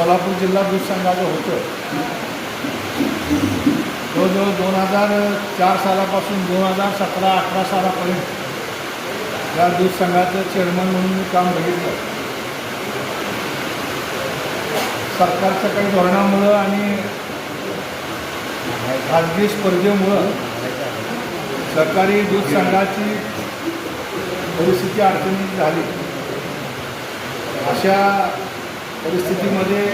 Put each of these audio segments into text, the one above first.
सोलापूर जिल्हा दूध संघाचं होतं. जवळजवळ दोन हजार चार सालापासून दोन हजार सतरा अठरा सालापर्यंत या दूध संघाचं चेअरमन म्हणून मी काम बघितलं. सरकारच्या काही धोरणामुळं आणि खाजगी स्पर्धेमुळं सरकारी दूध संघाची परिस्थिती अडचणीत झाली. अशा परिस्थितीमध्ये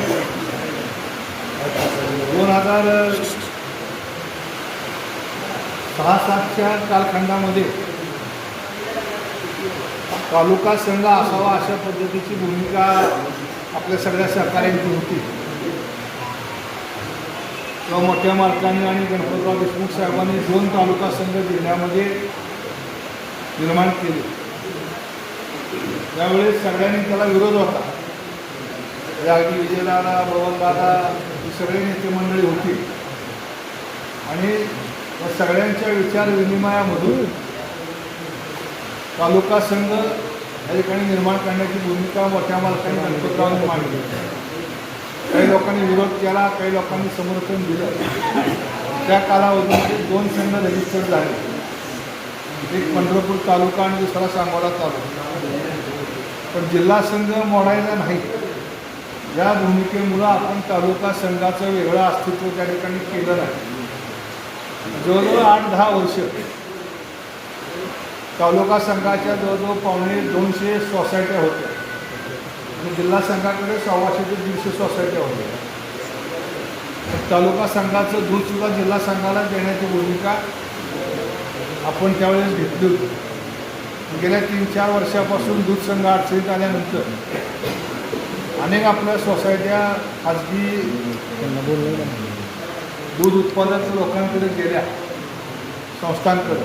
दोन हजार सहा सातच्या कालखंडामध्ये तालुका संघ असावा अशा पद्धतीची भूमिका आपल्या सगळ्या सहकार्यांची होती. किंवा मोठ्या मालकांनी आणि गणपतराव देशमुख साहेबांनी दोन तालुका संघ जिल्ह्यामध्ये निर्माण केले. त्यावेळेस सगळ्यांनी त्याला विरोध होता. या अगदी विजयदादा बबनदादा ही सगळी नेते मंडळी होती. आणि या सगळ्यांच्या विचार विनिमयामधून तालुका संघ या ठिकाणी निर्माण करण्याची भूमिका मोठ्या मालकांनी गणपतरावांनी मांडली. काही लोकांनी विरोध केला काही लोकांनी समर्थन दिलं. त्या कालावधीमध्ये दोन संघ रजिस्टर झाले. एक पंढरपूर तालुका आणि दुसरा सांगोला तालुका. पण जिल्हा संघ मोडायचा नाही या भूमिकेमुळं आपण तालुका संघाचं वेगळं अस्तित्व त्या ठिकाणी केलं नाही जवळजवळ आठ दहा वर्ष तालुका संघाच्या जवळजवळ पावणे दोनशे सोसायट्या होत्या. आणि जिल्हा संघाकडे सव्वाशे ते दीडशे सोसायट्या होत्या. तालुका संघाचं दूधसुद्धा जिल्हा संघाला देण्याची भूमिका आपण त्यावेळेस घेतली होती. गेल्या तीन चार वर्षापासून दूध संघ अडचणीत आल्यानंतर अनेक आपल्या सोसायट्या खाजगी दूध उत्पादक लोकांकडे गेल्या. संस्थांकडे.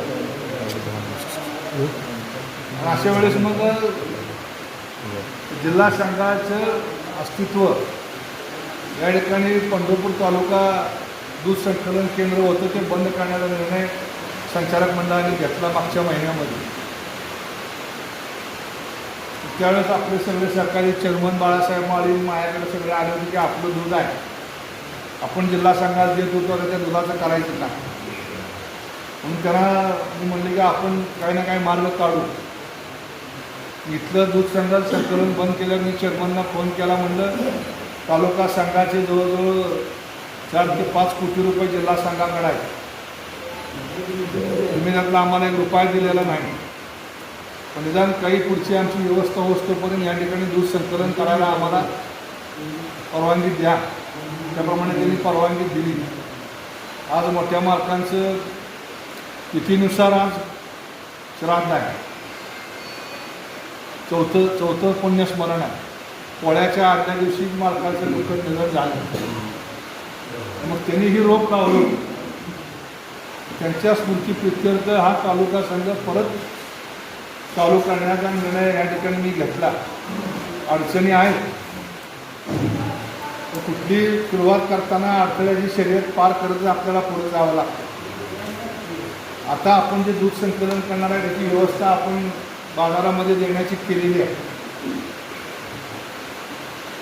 अशा वेळेस मग जिल्हा संघाचं अस्तित्व या ठिकाणी पंढरपूर तालुका दूध संकलन केंद्र होतं ते बंद करण्याचा निर्णय संचालक मंडळाने घेतला मागच्या महिन्यामध्ये. त्यावेळेस आपले सगळे सरकारी चेअरमन बाळासाहेब माळी माझ्याकडे सगळे आले होते की आपलं दूध आहे. आपण जिल्हा संघात देत होतो तर त्या दुधाचं करायचं का? म्हणून त्यांना मी म्हणले की आपण काही ना काही मार्ग काढू. इथलं दूध संघात संकलन बंद केलं मी चेअरमनला फोन केला म्हणलं तालुका संघाचे जवळजवळ चार ते पाच कोटी रुपये जिल्हा संघाकडे आहे तुम्ही त्यातला आम्हाला एक रुपया दिलेला नाही. पण निदान काही पुढची आमची व्यवस्था होतोपर्यंत या ठिकाणी दूध संकलन करायला आम्हाला परवानगी द्या. त्याप्रमाणे त्यांनी परवानगी दिली. आज मोठ्या मार्कांचं तिथीनुसार आज श्राद्ध आहे. चौथं चौथं पुण्यस्मरण आहे. पोळ्याच्या आदल्या दिवशी मालकाचं दुःखद निधन झालं. मग त्यांनी ही रोप लावलं त्यांच्या स्मृती प्रित्यर्थ हा तालुका संघ परत चालू करण्याचा निर्णय या ठिकाणी मी घेतला. अडचणी आहेत. तर कुठली सुरुवात करताना अडथळ्याची शर्यत पार करत आपल्याला पुढे जावं लागतं. आता आपण जे दूध संकलन करणार आहे त्याची व्यवस्था आपण बाजारामध्ये देण्याची केलेली आहे.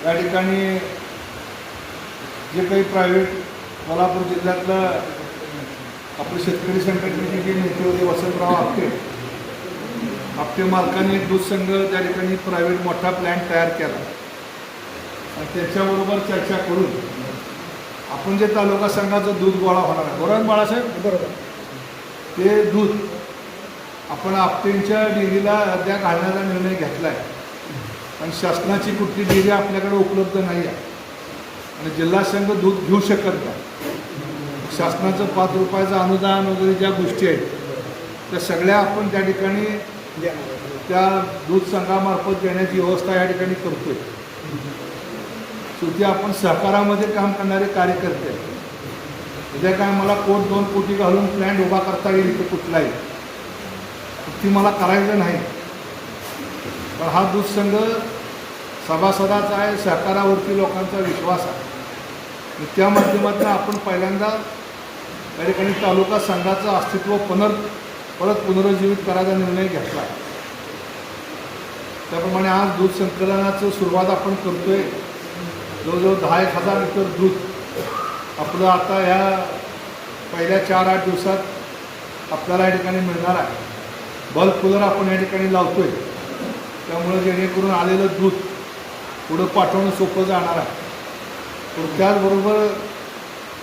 या ठिकाणी जे काही प्रायव्हेट कोल्हापूर जिल्ह्यातलं आपले शेतकरी संघटनेचे जे नेते होते वसंतराव आपटे आपटे मालकाने दूध संघ त्या ठिकाणी प्रायव्हेट मोठा प्लॅन तयार केला. आणि त्याच्याबरोबर चर्चा करून आपण जे तालुका संघाचं दूध गोळा होणार आहे. बरोबर बाळासाहेब? बरोबर. ते दूध आपण आपटेंच्या डेअरीला अद्या घालण्याचा निर्णय घेतला आहे पण शासनाची कुठली डेअरी आपल्याकडे उपलब्ध नाही आहे. आणि जिल्हा संघ दूध घेऊ शकत नाही. शासनाचं पाच रुपयाचं अनुदान वगैरे ज्या गोष्टी आहेत त्या सगळ्या आपण त्या ठिकाणी म्हणजे त्या दूध संघामार्फत देण्याची व्यवस्था या ठिकाणी करतोय. शेवटी आपण सहकारामध्ये काम करणारे कार्यकर्ते. आहेत. उद्या काय मला कोट दोन कोटी घालून प्लॅन उभा करता येईल इथं कुठलाही. ती मला करायचं नाही. पण हा दूध संघ सभासदाचा आहे सहकारावरती लोकांचा विश्वास आहे. त्या माध्यमातून आपण पहिल्यांदा या ठिकाणी तालुका संघाचं अस्तित्व पुनर् परत पुनरुज्जीवित करायचा निर्णय घेतला. त्याप्रमाणे आज दूध संकलनाचं सुरुवात आपण करतोय. जवळजवळ दहा एक हजार लिटर दूध आपलं आता ह्या पहिल्या चार आठ दिवसात आपल्याला या ठिकाणी मिळणार आहे. बल्ब कूलर आपण या ठिकाणी लावतो आहे त्यामुळं जेणेकरून आलेलं दूध पुढं पाठवणं सोपं जाणार आहे. पण त्याचबरोबर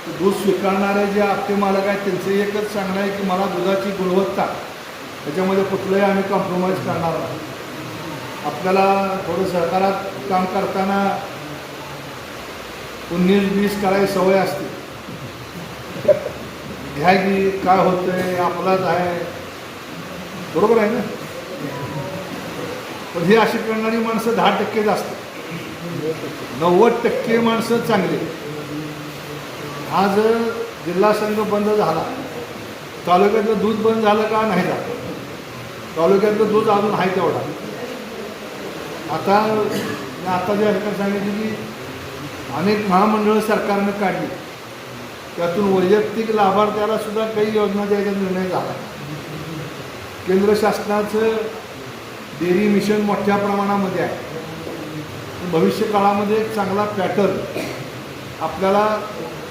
दूध स्वीकारणारे जे आपले मालक आहेत त्यांचं एकच सांगणं आहे की मला दुधाची गुणवत्ता त्याच्यामध्ये कुठलंही आम्ही कॉम्प्रोमाइज करणार नाही. आपल्याला थोडं सहकारात काम करताना उन्नीस वीस करायची सवय असते. घ्या की काय होतंय आपलाच आहे. बरोबर आहे ना? पण ही अशी करणारी माणसं दहा टक्केच असतात नव्वद टक्के माणसं चांगली. आज जिल्हा संघ बंद झाला तालुक्यातलं दूध बंद झालं का नाही झालं? तालुक्यातलं दूध अजून आहे तेवढा. आता आता जे हरकत सांगितली की अनेक महामंडळं सरकारनं काढली. त्यातून वैयक्तिक लाभार्थ्याला सुद्धा काही योजना द्यायचा निर्णय झाला. केंद्र शासनाचं डेअरी मिशन मोठ्या प्रमाणामध्ये आहे. भविष्य काळामध्ये एक चांगला पॅटर्न आपल्याला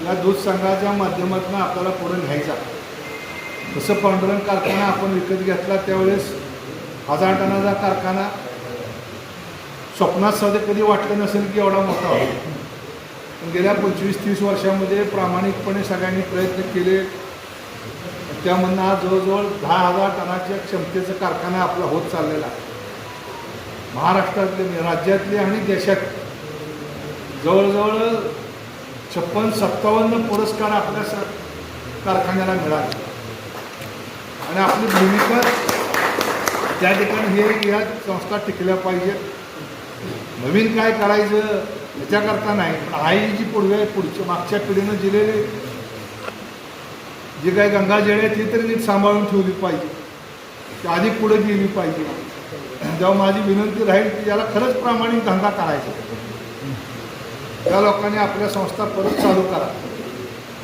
या दूध संघाच्या माध्यमातून आपल्याला पुढे घ्यायचा जसं पांडुरंग कारखाना आपण विकत घेतला त्यावेळेस हजार टनाचा कारखाना स्वप्नात सुद्धा कधी वाटलं नसेल की एवढा मोठा होईल. पण गेल्या पंचवीस तीस वर्षामध्ये प्रामाणिकपणे सगळ्यांनी प्रयत्न केले. त्यामधनं आज जवळजवळ दहा हजार टनाच्या क्षमतेचा कारखाना आपला होत चाललेला महाराष्ट्रातले राज्यातले आणि देशात जवळजवळ छप्पन सत्तावन्न पुरस्कार आपल्या स कारखान्याला मिळाले. आणि आपली भूमिका त्या ठिकाणी हे या संस्था टिकल्या पाहिजेत नवीन काय करायचं याच्याकरता नाही. पण आई जी पुढे पुढच्या मागच्या पिढीनं दिलेली जी काही गंगाजळ आहे ती तरी नीट सांभाळून ठेवली पाहिजे. ती अधिक पुढे गेली पाहिजे. जेव्हा माझी विनंती राहील की याला खरंच प्रामाणिक धंदा करायचा. त्या लोकांनी आपल्या संस्था परत चालू करा.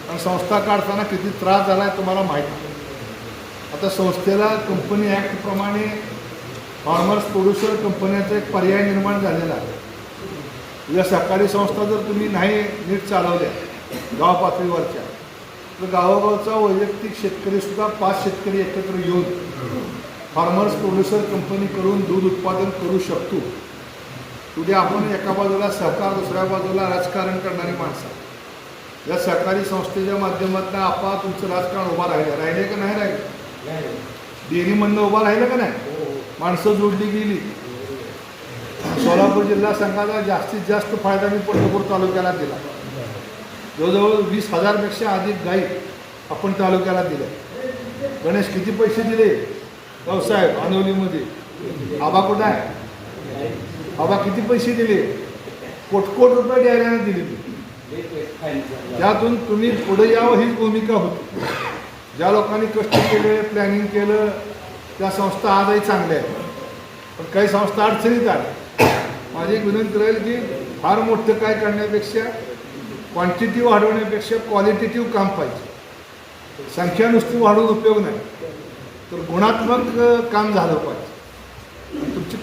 आणि संस्था काढताना किती त्रास झाला आहे तुम्हाला माहीत आता संस्थेला कंपनी ॲक्टप्रमाणे फार्मर्स प्रोड्युसर कंपन्याचा एक पर्याय निर्माण झालेला आहे. या सहकारी संस्था जर तुम्ही नाही नीट चालवल्या गाव पातळीवरच्या तर गावोगावचा वैयक्तिक शेतकरीसुद्धा पाच शेतकरी एकत्र येऊन फार्मर्स प्रोड्युसर कंपनी करून दूध उत्पादन करू शकतो. उद्या आपण एका बाजूला सहकार दुसऱ्या बाजूला राजकारण करणारी माणसं. या सहकारी संस्थेच्या माध्यमातून आपा तुमचं राजकारण उभा राहिलं. राहिले का नाही राहिलं? डेअरीमधनं उभा राहिलं का नाही? माणसं जोडली गेली. सोलापूर जिल्हा संघाचा जास्तीत जास्त फायदा मी पंढरपूर तालुक्याला दिला. जवळजवळ वीस हजारपेक्षा अधिक गाई आपण तालुक्याला दिल्या. गणेश किती पैसे दिले? साहेब आनवलीमध्ये आबा कुठं आहे? बाबा किती पैसे दिले? कोटकोट रुपये द्यायला दिले त्यातून तुम्ही पुढे यावं हीच भूमिका होती. ज्या लोकांनी कष्ट केले प्लॅनिंग केलं त्या संस्था आजही चांगल्या आहेत. पण काही संस्था अडचणीत आल्या. माझी एक विनंती राहील की फार मोठं काय करण्यापेक्षा क्वांटिटी वाढवण्यापेक्षा क्वालिटेटिव्ह काम पाहिजे. संख्या नुसती वाढवून उपयोग नाही. तर गुणात्मक काम झालं पाहिजे.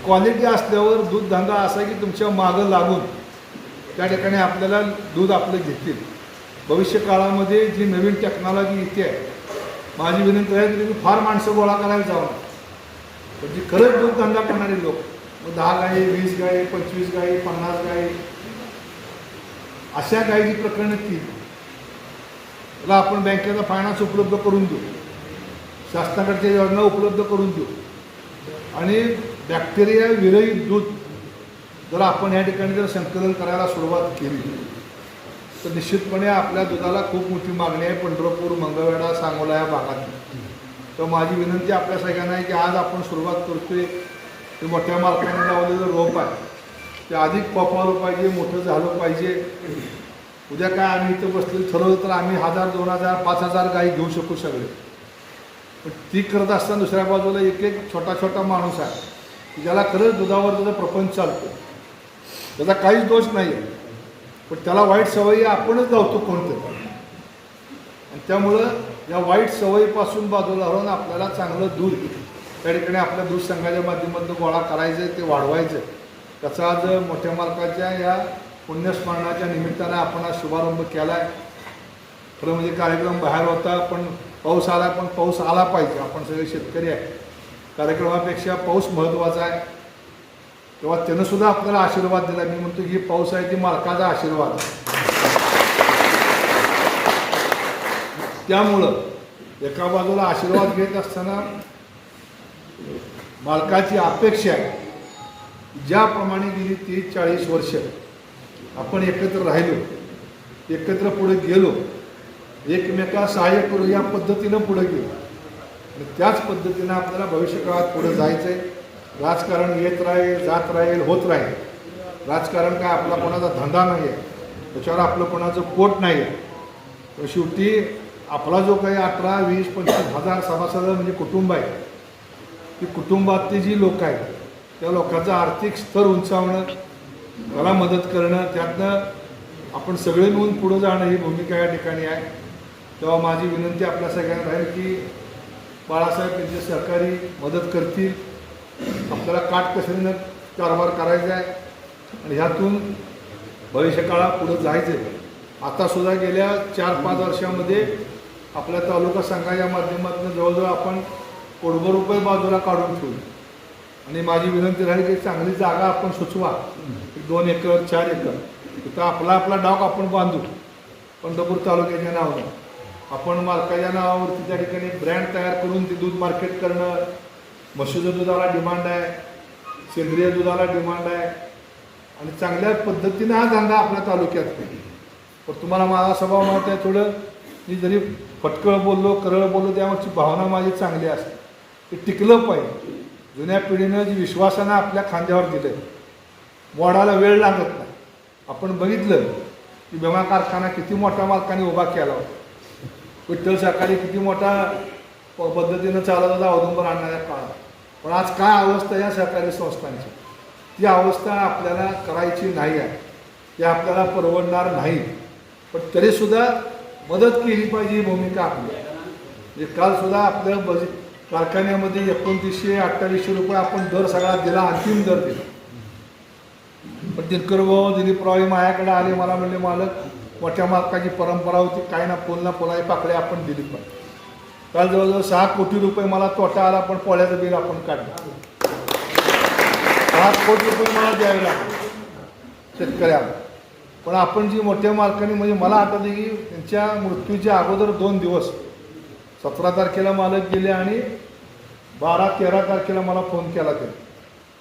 क्वालिटी असल्यावर दूध धंदा असा की तुमच्या मागं लागून त्या ठिकाणी आपल्याला दूध आपलं घेतील. भविष्य काळामध्ये जी नवीन टेक्नॉलॉजी इथे आहे माझी विनंती आहे की तुम्ही फार माणसं गोळा करायला जाऊ पण जी खरंच दूध धंदा करणारे लोक मग दहा गाई वीस गाई पंचवीस गाई पन्नास गाई अशा गायीची प्रकरणं ती त्याला आपण बँकेचा फायनान्स उपलब्ध करून देऊ. शासनाकडच्या योजना उपलब्ध करून देऊ. आणि बॅक्टेरिया विरहित दूध जर आपण या ठिकाणी जर संकलन करायला सुरुवात केली तर निश्चितपणे आपल्या दुधाला खूप मोठी मागणी आहे. पंढरपूर मंगळवेढा सांगोला या भागात. तर माझी विनंती आपल्या सगळ्यांना आहे की आज आपण सुरुवात करतोय. ते मोठ्या मालकाने लावलेलं रोप आहे. ते अधिक पपावलं पाहिजे मोठं झालं पाहिजे. उद्या काय आम्ही इथं बसलेलं ठरवलं तर आम्ही हजार दोन हजार पाच हजार गाई घेऊ शकू सगळे. पण ती करत असताना दुसऱ्या बाजूला एक एक छोटा छोटा माणूस आहे. की ज्याला खरंच दुधावर त्याचा प्रपंच चालतो. त्याचा काहीच दोष नाही आहे पण त्याला वाईट सवयी आपणच लावतो कोणतं. आणि त्यामुळं या वाईट सवयीपासून बाजूला राहून आपल्याला चांगलं दूध त्या ठिकाणी आपल्या दूध संघाच्या माध्यमातून गोळा करायचं ते वाढवायचं त्याचा आज मोठ्या मालकाच्या या पुण्यस्मरणाच्या निमित्तानं आपण हा शुभारंभ केला आहे खरं म्हणजे कार्यक्रम बाहेर होता पण पाऊस आला पण पाऊस आला पाहिजे. आपण सगळे शेतकरी आहे. कार्यक्रमापेक्षा पाऊस महत्त्वाचा आहे. तेव्हा त्यानं सुद्धा आपल्याला आशीर्वाद दिला. मी म्हणतो की पाऊस आहे ती मालकाचा आशीर्वाद त्यामुळं एका बाजूला आशीर्वाद घेत असताना मालकाची अपेक्षा आहे ज्याप्रमाणे गेली तीस चाळीस वर्ष आपण एकत्र राहिलो एकत्र पुढे गेलो एकमेका सहाय्य करू या पद्धतीनं पुढे गेलो. आणि त्याच पद्धतीनं आपल्याला भविष्यकाळात पुढे जायचं आहे राजकारण येत राहील जात राहील होत राहील. राजकारण काय आपला कोणाचा धंदा नाही आहे त्याच्यावर आपलं कोणाचं पोट नाही आहे तर शेवटी आपला जो काही अठरा वीस पंचवीस हजार सभासद म्हणजे कुटुंब आहे ती कुटुंबातली जी लोक आहेत त्या लोकांचं आर्थिक स्तर उंचावणं त्याला मदत करणं त्यातनं आपण सगळे मिळून पुढं जाणं ही भूमिका या ठिकाणी आहे. तेव्हा माझी विनंती आपल्या सगळ्यांना राहील की बाळासाहेब त्यांचे सहकारी मदत करतील. आपल्याला काटकसरीनं कारभार करायचा आहे. आणि ह्यातून भविष्यकाळात पुढं जायचं आहे आतासुद्धा गेल्या चार पाच वर्षामध्ये आपल्या तालुका संघाच्या माध्यमातून जवळजवळ आपण कोटभर रुपये बाजूला काढून ठेवू. आणि माझी विनंती राहील की चांगली जागा आपण सुचवा. एक दोन एकर चार एकर. तिथं आपला आपला डाव आपण बांधू. पंढरपूर तालुक्याच्या नावानं. आपण मालकाच्या नावावरती त्या ठिकाणी ब्रँड तयार करून ते दूध मार्केट करणं म्हशीच्या दुधाला डिमांड आहे सेंद्रिय दुधाला डिमांड आहे. आणि चांगल्या पद्धतीनं हा धंदा आपल्या तालुक्यात होईल. पण तुम्हाला माझा स्वभाव माहीत आहे थोडं मी जरी फटकळ बोललो करळ बोललो त्यामागची भावना माझी चांगली असते. ते टिकलं पाहिजे. जुन्या पिढीनं जी विश्वासानं आपल्या खांद्यावर दिलं वाढायला वेळ लागत नाही. आपण बघितलं की विमा कारखाना किती मोठ्या मालकाने उभा केला होता. विठ्ठल सहकारी किती मोठा प- पद्धतीनं चालत होता औदुंबर आणणाऱ्या काळात. पण आज काय अवस्था या सहकारी संस्थांची? ती अवस्था आपल्याला करायची नाही आहे. ती आपल्याला परवडणार नाही. पण तरीसुद्धा मदत केली पाहिजे ही भूमिका आपली. म्हणजे कालसुद्धा आपल्या बज कारखान्यामध्ये एकोणतीसशे अठ्ठावीसशे रुपये आपण दर सगळा दिला अंतिम दर दिला. पण दिनकर भाऊ दिलीपराव हे माझ्याकडे आले मला म्हणले मालक मोठ्या मालकाची परंपरा होती काय ना पोलना ना पोलाई पाकडे आपण दिली पण. काल जवळजवळ सहा कोटी रुपये मला तोटा आला पण पोळ्याचं बिल आपण काढलं. सहा कोटी रुपये मला द्यावे लागले शेतकऱ्याला. पण आपण जी मोठ्या मालकाने म्हणजे मला आठवते की त्यांच्या मृत्यूच्या अगोदर दोन दिवस सतरा तारखेला मालक गेले आणि बारा तेरा तारखेला मला फोन केला ते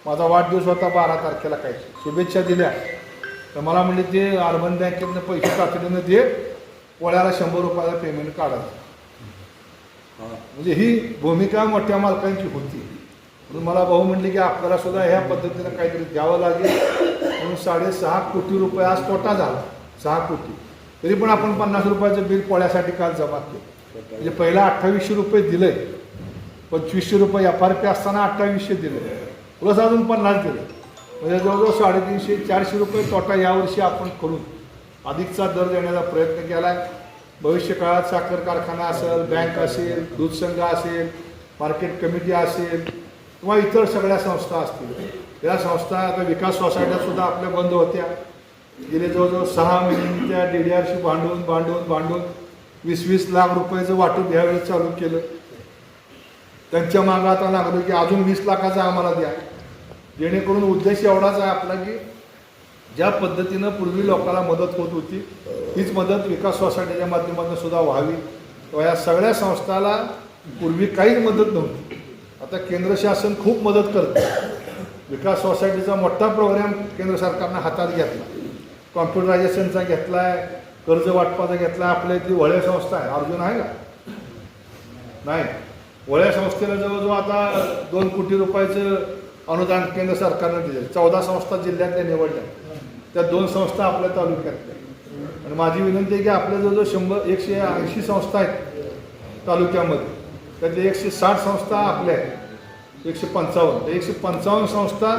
माझा वाढदिवस होता बारा तारखेला काय शुभेच्छा दिल्या. तर मला म्हणजे ते अर्बन बँकेतनं पैसे तातडीनं दे पोळ्याला शंभर रुपयाला पेमेंट काढायचं म्हणजे ही भूमिका मोठ्या मालकांची होती. म्हणून मला भाऊ म्हटले की आपल्याला सुद्धा ह्या पद्धतीनं काहीतरी द्यावं लागेल. म्हणून साडेसहा कोटी रुपये आज तोटा झाला. सहा कोटी. तरी पण आपण पन्नास रुपयाचं बिल पोळ्यासाठी काल जमा केलं. म्हणजे पहिला अठ्ठावीसशे रुपये दिले. पंचवीसशे रुपये एफ आर पी असताना अठ्ठावीसशे दिले. प्लस अजून पन्नास दिले. म्हणजे जवळजवळ साडेतीनशे चारशे रुपये तोटा यावर्षी आपण करून अधिकचा दर देण्याचा प्रयत्न केला आहे भविष्य काळात साखर कारखाना असेल बँक असेल दूध संघ असेल मार्केट कमिटी असेल किंवा इतर सगळ्या संस्था असतील. या संस्था आता विकास सोसायट्या सुद्धा आपल्या बंद होत्या. गेले जवळजवळ सहा महिने त्या डी डी आरशी भांडून भांडून भांडून वीस वीस लाख रुपयाचं वाटून यावेळेस चालू केलं. त्यांच्या मागं आता लागलं की अजून वीस लाखाचं आम्हाला द्या. जेणेकरून उद्देश एवढाच आहे आपला की ज्या पद्धतीनं पूर्वी लोकांना मदत होत होती हीच मदत विकास सोसायटीच्या माध्यमातून सुद्धा व्हावी. तेव्हा या सगळ्या संस्थाला पूर्वी काहीच मदत नव्हती. आता केंद्र शासन खूप मदत करतं. विकास सोसायटीचा मोठा प्रोग्राम केंद्र सरकारनं हातात घेतला. कॉम्प्युटरायझेशनचा घेतला आहे कर्ज वाटपाचा घेतला आहे आपल्या इथली वळ्या संस्था आहे. अर्जुन आहे का? नाही. वळ्या संस्थेला जवळजवळ आता दोन कोटी रुपयाचं अनुदान केंद्र सरकारनं दिले चौदा संस्था जिल्ह्यातल्या निवडल्या. त्या दोन संस्था आपल्या तालुक्यातल्या आणि माझी विनंती आहे की आपल्या जवळजवळ शंभर एकशे ऐंशी संस्था आहेत तालुक्यामध्ये. त्यातले एकशे साठ संस्था आपल्या आहेत. एकशे पंचावन्न. तर एकशे पंचावन्न संस्था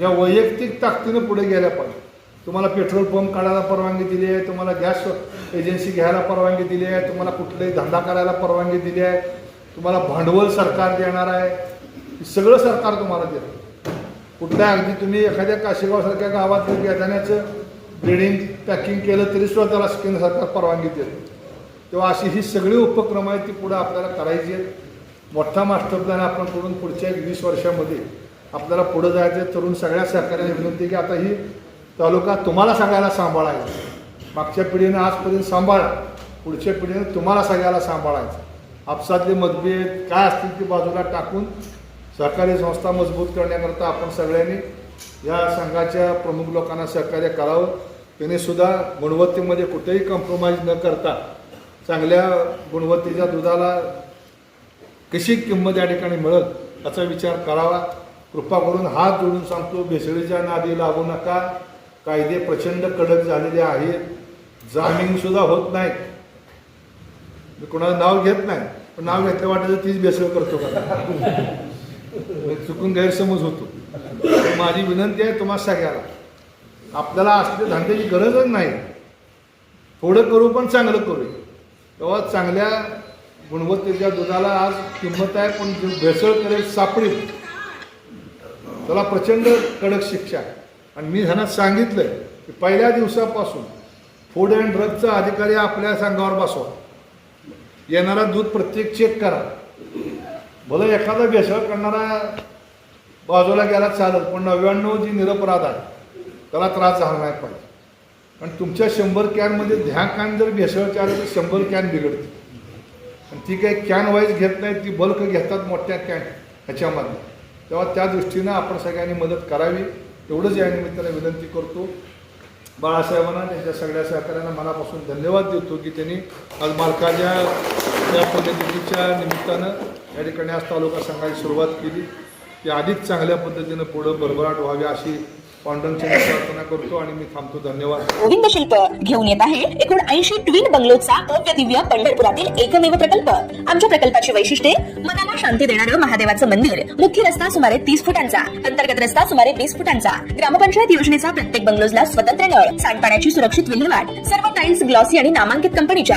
या वैयक्तिक ताकदीनं पुढे गेल्या पाहिजे तुम्हाला पेट्रोल पंप काढायला परवानगी दिली आहे तुम्हाला गॅस एजन्सी घ्यायला परवानगी दिली आहे तुम्हाला कुठलाही धंदा करायला परवानगी दिली आहे तुम्हाला भांडवल सरकार देणार आहे सगळं सरकार तुम्हाला देतं. कुठल्या अगदी तुम्ही एखाद्या काशेगावसारख्या गावात जर बेदाण्याचं ब्रिडिंग पॅकिंग केलं तरी सुद्धा त्याला केंद्र सरकार परवानगी देतं तेव्हा अशी ही सगळी उपक्रम आहेत ती पुढं आपल्याला करायची आहेत. मोठा मास्टर प्लॅन आपण करून पुढच्या एक वीस वर्षामध्ये आपल्याला पुढं जायचं आहे. तरुण सगळ्या सहकार्याने विनंती की आता ही तालुका तुम्हाला सगळ्याला सांभाळायचा मागच्या पिढीनं आजपर्यंत सांभाळा. पुढच्या पिढीनं तुम्हाला सगळ्याला सांभाळायचं आपसातले मतभेद काय असतील ते बाजूला टाकून सहकारी संस्था मजबूत करण्याकरता आपण सगळ्यांनी या संघाच्या प्रमुख लोकांना सहकार्य करावं. त्यांनी सुद्धा गुणवत्तेमध्ये कुठेही कॉम्प्रोमाइज न करता चांगल्या गुणवत्तेच्या दुधाला कशी किंमत या ठिकाणी मिळत याचा विचार करावा. कृपा करून हात जोडून सांगतो भेसळीच्या नादी लागू नका. कायदे प्रचंड कडक झालेले आहेत. जामीनसुद्धा होत नाहीत. मी कोणाला नाव घेत नाही पण नाव घेतलं वाटायचं तीच बेसळ करतो का? चुकून गैरसमज होतो. माझी विनंती आहे तुम्हा सगळ्याला आपल्याला असले धंद्याची गरजच नाही. थोडं करू पण चांगलं करू. तेव्हा चांगल्या गुणवत्तेच्या दुधाला आज किंमत आहे पण भेसळ करेल सापडेल. त्याला प्रचंड कडक शिक्षा आणि मी ह्यांना सांगितलं की पहिल्या दिवसापासून फूड अँड ड्रगचा अधिकारी आपल्या संघावर बसवा. येणारा दूध प्रत्येक चेक करा. भलं एखादा भेसळ करणारा बाजूला गेला चालत पण नव्याण्णव जी निरपराध आहे त्याला त्रास झाला नाही पाहिजे. आणि तुमच्या शंभर कॅनमध्ये ध्या कॅन जर भेसळचे आली तर शंभर कॅन बिघडते. आणि ती काही कॅन वाईज घेत नाही ती बल्क घेतात मोठ्या कॅन ह्याच्यामध्ये. तेव्हा त्या दृष्टीनं आपण सगळ्यांनी मदत करावी. एवढंच या निमित्ताने विनंती करतो. बाळासाहेबांना त्यांच्या सगळ्या सहकाऱ्यांना मनापासून धन्यवाद देतो की त्यांनी आज मालकाच्या या पद्धतीच्या निमित्तानं या ठिकाणी आज तालुका संघाची सुरुवात केली. ती अधिक चांगल्या पद्धतीनं पुढं भरभराट व्हावी अशी पांडुरंगची प्रार्थना करतो आणि मी थांबतो. धन्यवाद. गोविंद शिल्प घेऊन येत आहे एकूण ऐंशी ट्विन बंगलोचा भव्य दिव्य पंढरपुरातील एकमेव प्रकल्प. आमच्या प्रकल्पाची वैशिष्ट्ये मनाला शांती देणारं महादेवाचं मंदिर. मुख्य रस्ता सुमारे तीस फुटांचा अंतर्गत रस्ता सुमारे वीस फुटांचा. ग्रामपंचायत योजनेचा प्रत्येक बंगलोजला स्वतंत्र नळ सांडपाण्याची सुरक्षित विल्हेवाट. सर्व टाइल्स ग्लॉसी आणि नामांकित कंपनीच्या.